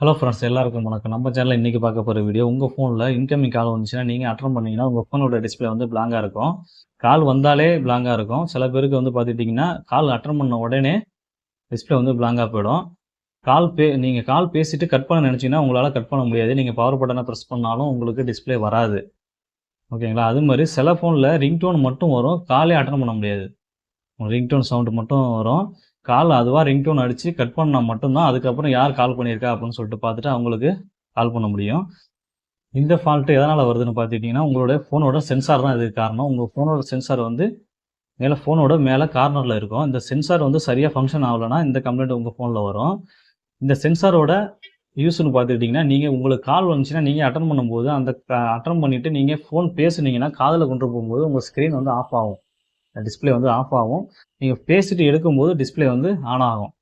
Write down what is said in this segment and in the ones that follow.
Hello friends எல்லாருக்கும் வணக்கம். நம்ம சேனலில் இன்றைக்கி பார்க்க போகிற வீடியோ உங்கள் ஃபோனில் இன்கமிங் கால் வந்துச்சுன்னா நீங்கள் அட்டன் பண்ணிங்கன்னா உங்கள் ஃபோனோட டிஸ்பிளே வந்து பிளாங்காக இருக்கும். கால் வந்தாலே பிளாங்காக இருக்கும். சில பேருக்கு வந்து பார்த்துட்டிங்கன்னா கால் அட்டன் பண்ண உடனே டிஸ்பிளே வந்து பிளாங்காக போயிடும். கால் பே நீங்கள் கால் பேசிவிட்டு கட் பண்ண நினச்சிங்கன்னா உங்களால் கட் பண்ண முடியாது. நீங்கள் பவர் பட்டனை ப்ரெஸ் பண்ணாலும் உங்களுக்கு டிஸ்பிளே வராது. ஓகேங்களா அது மாதிரி சில ஃபோனில் ரிங்டோன் மட்டும் வரும். காலே அட்டன் பண்ண முடியாது. ரிங்டோன் சவுண்டு மட்டும் வரும். கால் அதுவாக ரிங்டோன் அடித்து கட் பண்ணால் மட்டும்தான் அதுக்கப்புறம் யார் கால் பண்ணியிருக்கா அப்படின்னு சொல்லிட்டு பார்த்துட்டு அவங்களுக்கு கால் பண்ண முடியும். இந்த ஃபால்ட்டு எதனால் வருதுன்னு பார்த்துக்கிட்டிங்கன்னா உங்களோட ஃபோனோட சென்சார் தான் இதுக்கு காரணம். உங்கள் ஃபோனோட சென்சார் வந்து மேலே ஃபோனோட மேலே கார்னரில் இருக்கும். இந்த சென்சார் வந்து சரியாக ஃபங்க்ஷன் ஆகலைன்னா இந்த கம்ப்ளைண்ட் உங்கள் ஃபோனில் வரும். இந்த சென்சாரோட யூஸ்னு பார்த்துக்கிட்டிங்கன்னா நீங்கள் உங்களுக்கு கால் வந்துச்சுன்னா நீங்கள் அட்டன் பண்ணும்போது அந்த அட்டன் பண்ணிவிட்டு நீங்கள் ஃபோன் பேசுனீங்கன்னா காதில் கொண்டு போகும்போது உங்கள் ஸ்க்ரீன் வந்து ஆஃப் ஆகும். டிஸ்பிளே வந்து ஆஃப் ஆகும். நீங்கள் பேசிட்டு எடுக்கும்போது டிஸ்பிளே வந்து ஆன் ஆகும்.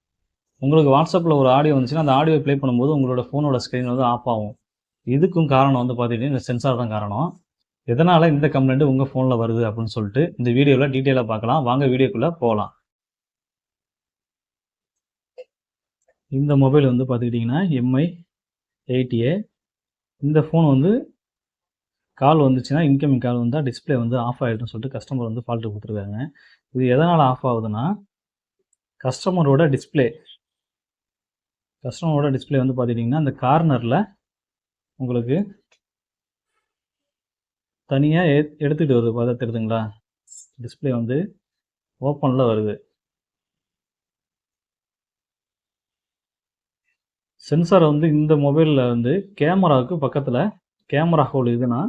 உங்களுக்கு வாட்ஸ்அப்பில் ஒரு ஆடியோ வந்துச்சுன்னா அந்த ஆடியோ ப்ளே பண்ணும்போது உங்களோட ஃபோனோட ஸ்க்ரீன் வந்து ஆஃப் ஆகும். இதுக்கும் காரணம் வந்து பார்த்துக்கிட்டிங்கன்னா இந்த சென்சார் தான் காரணம். எதனால் இந்த கம்ப்ளைண்ட் உங்கள் ஃபோனில் வருது அப்படின்னு சொல்லிட்டு இந்த வீடியோவில் டீட்டெயிலாக பார்க்கலாம். வாங்க வீடியோக்குள்ளே போகலாம் இந்த மொபைல் வந்து பார்த்துக்கிட்டிங்கன்னா எம்ஐ எயிட்டிஏ இந்த ஃபோன் வந்து கால் வந்துச்சுன்னா இன்கமிங் கால் வந்தால் டிஸ்பிளே வந்து ஆஃப் ஆகிடும்னு சொல்லிட்டு கஸ்டமர் வந்து ஃபால்ட்டு கொடுத்துருக்காங்க. இது எதனால் ஆஃப் ஆகுதுன்னா கஸ்டமரோட டிஸ்பிளே கஸ்டமரோட டிஸ்பிளே வந்து பார்த்துட்டிங்கன்னா அந்த கார்னரில் உங்களுக்கு தனியாக எ எடுத்துகிட்டு வருது. பார்த்தா தெரியுதுங்களா? டிஸ்பிளே வந்து ஓப்பனில் வருது. சென்சார் வந்து இந்த மொபைலில் வந்து கேமராவுக்கு பக்கத்தில் கேமரா ஹோல் இதுனா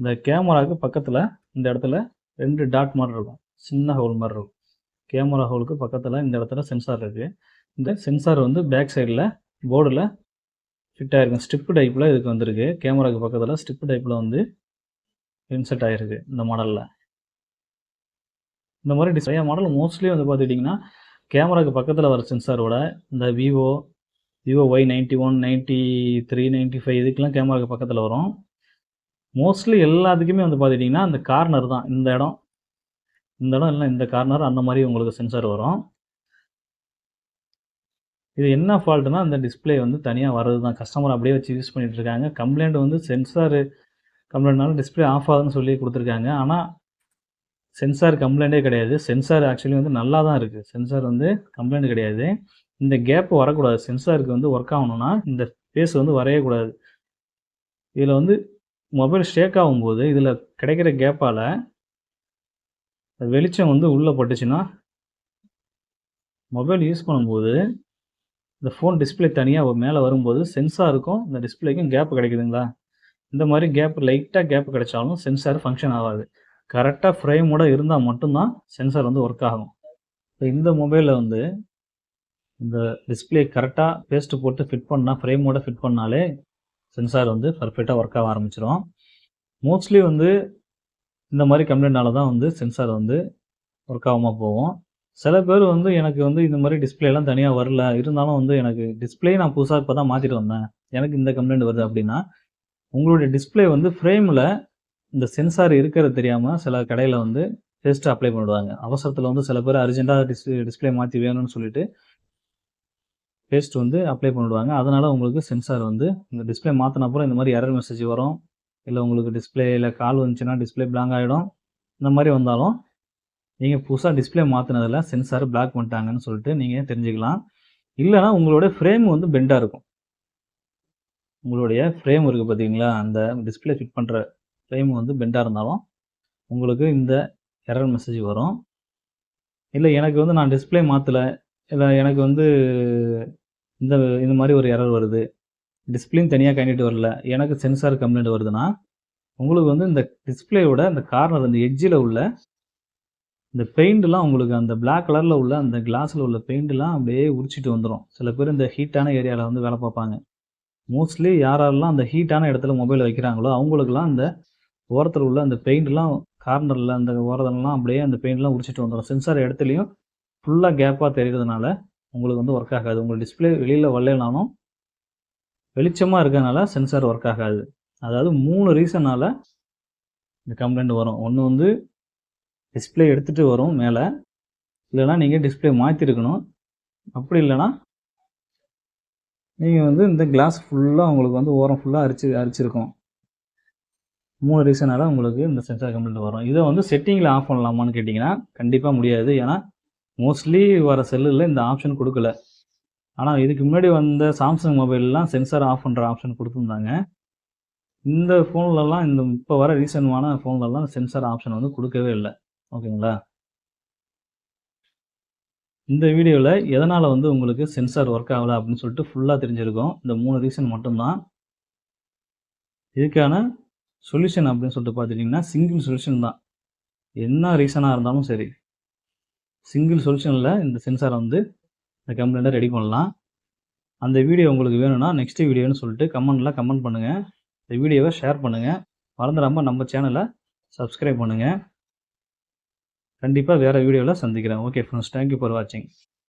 இந்த கேமராவுக்கு பக்கத்தில் இந்த இடத்துல ரெண்டு டாட் மாதிரி இருக்கும். சின்ன ஹோல் மாதிரி இருக்கும். கேமரா ஹோலுக்கு பக்கத்தில் இந்த இடத்துல சென்சார் இருக்குது இந்த சென்சார் வந்து பேக் சைடில் போர்டில் ஃபிட் ஆகிருக்கும் ஸ்ட்ரிப்பு டைப்பில் இதுக்கு வந்திருக்கு. கேமராவுக்கு பக்கத்தில் ஸ்ட்ரிப்பு டைப்பில் வந்து இன்செட் ஆகிருக்கு இந்த மாடலில் இந்த மாதிரி நிறைய மாடல் மோஸ்ட்லி வந்து பார்த்துக்கிட்டிங்கன்னா கேமராவுக்கு பக்கத்தில் வர சென்சாரோட இந்த Vivo Vivo Y ninety one ninety three ninety five இதுக்கெலாம் கேமராவுக்கு பக்கத்தில் வரும். மோஸ்ட்லி எல்லாத்துக்குமே வந்து பார்த்துட்டிங்கன்னா அந்த கார்னர் தான். இந்த இடம். இந்த இடம் இல்லை இந்த கார்னர் அந்த மாதிரி உங்களுக்கு சென்சார் வரும். இது என்ன ஃபால்ட்டுனா அந்த டிஸ்பிளே வந்து தனியாக வர்றது தான் கஸ்டமர் அப்படியே வச்சு யூஸ் பண்ணிகிட்டு இருக்காங்க. கம்ப்ளைண்ட் வந்து சென்சார் கம்ப்ளைண்ட்னால டிஸ்பிளே ஆஃப் ஆகுதுன்னு சொல்லி கொடுத்துருக்காங்க. ஆனால் சென்சார் கம்ப்ளைண்ட்டே கிடையாது. சென்சார் ஆக்சுவலி வந்து நல்லா தான் இருக்குது சென்சார் வந்து கம்ப்ளைண்ட் கிடையாது. இந்த கேப் வரக்கூடாது. சென்சாருக்கு வந்து ஒர்க் ஆகணும்னா இந்த ஃபேஸ் வந்து வரையக்கூடாது. இதில் வந்து மொபைல் ஷேக் ஆகும்போது இதில் கிடைக்கிற கேப்பால் வெளிச்சம் வந்து உள்ளே பட்டுச்சுன்னா மொபைல் யூஸ் பண்ணும்போது இந்த ஃபோன் டிஸ்பிளே தனியாக மேலே வரும்போது சென்சாருக்கும் இந்த டிஸ்பிளேக்கும் கேப் கிடைக்குதுங்களா? இந்த மாதிரி கேப் லைட்டாக கேப் கிடைச்சாலும் சென்சார் ஃபங்க்ஷன் ஆகாது. கரெக்டாக ஃப்ரேமோட இருந்தால் மட்டும்தான் சென்சார் வந்து ஒர்க் ஆகும். இப்போ இந்த மொபைலில் வந்து இந்த டிஸ்பிளே கரெக்டாக பேஸ்ட்டு போட்டு ஃபிட் பண்ணால் ஃப்ரேமோட ஃபிட் பண்ணாலே சென்சார் வந்து பர்ஃபெக்டாக ஒர்க் ஆக ஆரம்பிச்சிடும் மோஸ்ட்லி வந்து இந்த மாதிரி கம்ப்ளைண்ட்னால தான் வந்து சென்சார் வந்து ஒர்க் ஆகாமல் போகும். சில பேர் வந்து எனக்கு வந்து இந்த மாதிரி டிஸ்பிளேலாம் தனியாக வரல. இருந்தாலும் வந்து எனக்கு டிஸ்பிளே நான் புதுசாக இப்போ தான் மாற்றிட்டு வந்தேன். எனக்கு இந்த கம்ப்ளைண்ட் வருது அப்படின்னா உங்களுடைய டிஸ்பிளே வந்து ஃப்ரேமில் இந்த சென்சார் இருக்கிறது தெரியாமல் சில கடையில் வந்து டெஸ்ட் அப்ளை பண்ணிடுவாங்க. அவசரத்தில் வந்து சில பேர் அர்ஜென்ட்டாக டிஸ் டிஸ்பிளே மாற்றி வேணும்னு சொல்லிட்டு பேஸ்ட் வந்து அப்ளை பண்ணிவிடுவாங்க அதனால் உங்களுக்கு சென்சார் வந்து இந்த டிஸ்பிளே மாற்றின அப்புறம் இந்த மாதிரி எரர் மெசேஜ் வரும். இல்லை உங்களுக்கு டிஸ்பிளேயில் கால் வந்துச்சுன்னா டிஸ்பிளே பிளாங்க் ஆகிடும் இந்த மாதிரி வந்தாலும் நீங்கள் புதுசாக டிஸ்பிளே மாற்றினதில் சென்சார் பிளாக் பண்ணிட்டாங்கன்னு சொல்லிட்டு நீங்கள் தெரிஞ்சுக்கலாம். இல்லைனா உங்களுடைய ஃப்ரேம் வந்து பெண்டாக இருக்கும். உங்களுடைய ஃப்ரேம் இருக்குது பார்த்தீங்களா அந்த டிஸ்பிளே ஃபிட் பண்ணுற ஃப்ரேம் வந்து பெண்டாக இருந்தாலும் உங்களுக்கு இந்த எரர் மெசேஜ் வரும். இல்லை எனக்கு வந்து நான் டிஸ்பிளே மாற்றலை இல்லை எனக்கு வந்து இந்த இந்த மாதிரி ஒரு எரர் வருது. டிஸ்பிளின் தனியாக கண்டிட்டு வரல. எனக்கு சென்சார் கம்ப்ளைண்ட் வருதுன்னா உங்களுக்கு வந்து இந்த டிஸ்பிளேயோட அந்த கார்னர் அந்த எட்ஜில் உள்ள இந்த பெயிண்ட்லாம் உங்களுக்கு அந்த பிளாக் கலரில் உள்ள அந்த கிளாஸில் உள்ள பெயிண்ட்லாம் அப்படியே உரிச்சிட்டு வந்துடும் சில பேர் இந்த ஹீட்டான ஏரியாவில் வந்து வேலை பார்ப்பாங்க. மோஸ்ட்லி யாரெல்லாம் அந்த ஹீட்டான இடத்துல மொபைல் வைக்கிறாங்களோ அவங்களுக்குலாம் அந்த ஓரத்தில் உள்ள அந்த பெயிண்ட்லாம் கார்னரில் அந்த ஓரத்துலலாம் அப்படியே அந்த பெயிண்ட்லாம் உரிச்சிட்டு வந்துடும் சென்சார் இடத்துலையும் ஃபுல்லாக கேப்பாக தெரிகிறதுனால உங்களுக்கு வந்து ஒர்க் ஆகாது. உங்கள் டிஸ்பிளே வெளியில் வரலனாலும் வெளிச்சமாக இருக்கிறனால சென்சார் ஒர்க் ஆகாது. அதாவது மூணு ரீசனால் இந்த கம்ப்ளைண்ட் வரும். ஒன்று வந்து டிஸ்பிளே எடுத்துகிட்டு வரும் மேலே. இல்லைனா நீங்கள் டிஸ்பிளே மாற்றிருக்கணும் அப்படி இல்லைனா நீங்கள் வந்து இந்த கிளாஸ் ஃபுல்லாக உங்களுக்கு வந்து ஓரம் ஃபுல்லாக அரிச்சு அரிச்சிருக்கும். மூணு ரீசனால் உங்களுக்கு இந்த சென்சார் கம்ப்ளைண்ட் வரும். இதை வந்து செட்டிங்கில் ஆஃப் பண்ணலாமான்னு கேட்டிங்கன்னா கண்டிப்பாக முடியாது. ஏன்னா மோஸ்ட்லி வர செல்லில் இந்த ஆப்ஷன் கொடுக்கல. ஆனால் இதுக்கு முன்னாடி வந்த சாம்சங் மொபைல்லாம் சென்சார் ஆஃப் பண்ணுற ஆப்ஷன் கொடுத்துருந்தாங்க. இந்த ஃபோன்லலாம் இந்த இப்போ வர ரீசெண்டான ஃபோன்லலாம் சென்சார் ஆப்ஷன் வந்து கொடுக்கவே இல்லை. ஓகேங்களா? இந்த வீடியோவில் எதனால் வந்து உங்களுக்கு சென்சார் ஒர்க் ஆகலை அப்படின்னு சொல்லிட்டு ஃபுல்லாக தெரிஞ்சிருக்கும். இந்த மூணு ரீசன் மட்டும்தான். இதுக்கான சொல்யூஷன் அப்படின்னு சொல்லிட்டு பார்த்துட்டிங்கன்னா சிங்கிள் சொல்யூஷன் தான். என்ன ரீசனாக இருந்தாலும் சரி. சிங்கிள் சொல்யூஷனில் இந்த சென்சாரை வந்து இந்த கம்ப்ளைண்ட்டை ரெடி பண்ணலாம். அந்த வீடியோ உங்களுக்கு வேணும்னா நெக்ஸ்ட் வீடியோன்னு சொல்லிட்டு கமெண்ட்லாம் கமெண்ட் பண்ணுங்கள் இந்த வீடியோவை ஷேர் பண்ணுங்கள் மறந்துடாமல் நம்ம சேனலை சப்ஸ்கிரைப் பண்ணுங்கள் கண்டிப்பாக வேறு வீடியோவில் சந்திக்கிறேன். ஓகே ஃப்ரெண்ட்ஸ் தேங்க்யூ ஃபார் வாட்சிங்